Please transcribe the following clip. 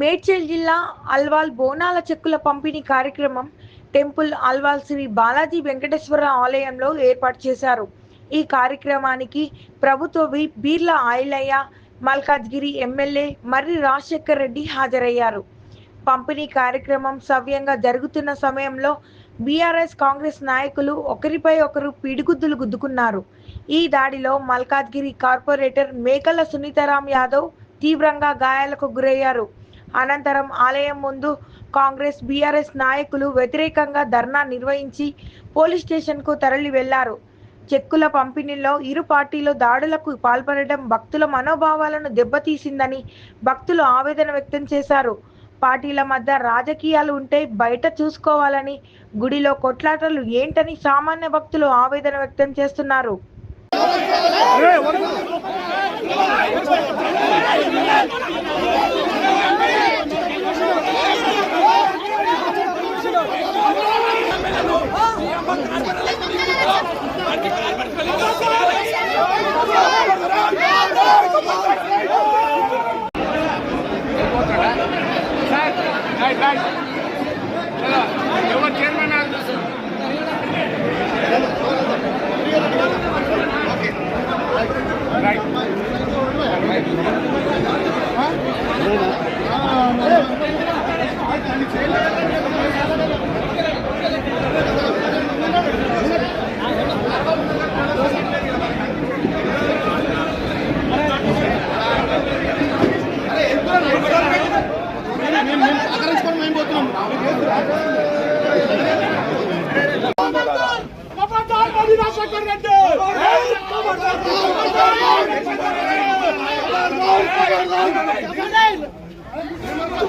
మేడ్చల్ జిల్లా అల్వాల్ బోనాల చెక్కుల పంపిణీ కార్యక్రమం టెంపుల్ అల్వాల్ శ్రీ బాలాజీ వెంకటేశ్వర ఆలయంలో ఏర్పాటు చేశారు. ఈ కార్యక్రమానికి ప్రభుత్వ విప్ బీర్ల ఆయిలయ్య మల్కాజ్గిరి ఎమ్మెల్యే మర్రి రాజశేఖర్ రెడ్డి హాజరయ్యారు. పంపిణీ కార్యక్రమం సవ్యంగా జరుగుతున్న సమయంలో బీఆర్ఎస్ కాంగ్రెస్ నాయకులు ఒకరిపై ఒకరు పిడిగుద్దులు గుద్దుకున్నారు. ఈ దాడిలో మల్కాజ్గిరి కార్పొరేటర్ మేకల సునీతారాం యాదవ్ తీవ్రంగా గాయాలకు గురయ్యారు. అనంతరం ఆలయం ముందు కాంగ్రెస్ బీఆర్ఎస్ నాయకులు వ్యతిరేకంగా ధర్నా నిర్వహించి పోలీస్ స్టేషన్కు తరలి వెళ్ళారు. చెక్కుల పంపిణీలో ఇరు పార్టీలు దాడులకు పాల్పడటం భక్తుల మనోభావాలను దెబ్బతీసిందని భక్తులు ఆవేదన వ్యక్తం చేశారు. పార్టీల మధ్య రాజకీయాలు ఉంటే బయట చూసుకోవాలని గుడిలో కొట్లాటలు ఏంటని సామాన్య భక్తులు ఆవేదన వ్యక్తం చేస్తున్నారు. Hey, hey! Hey, hey! మేము మేము సహకరించుకొని మేము పోతున్నాం? రాజశేఖర్ రెడ్డి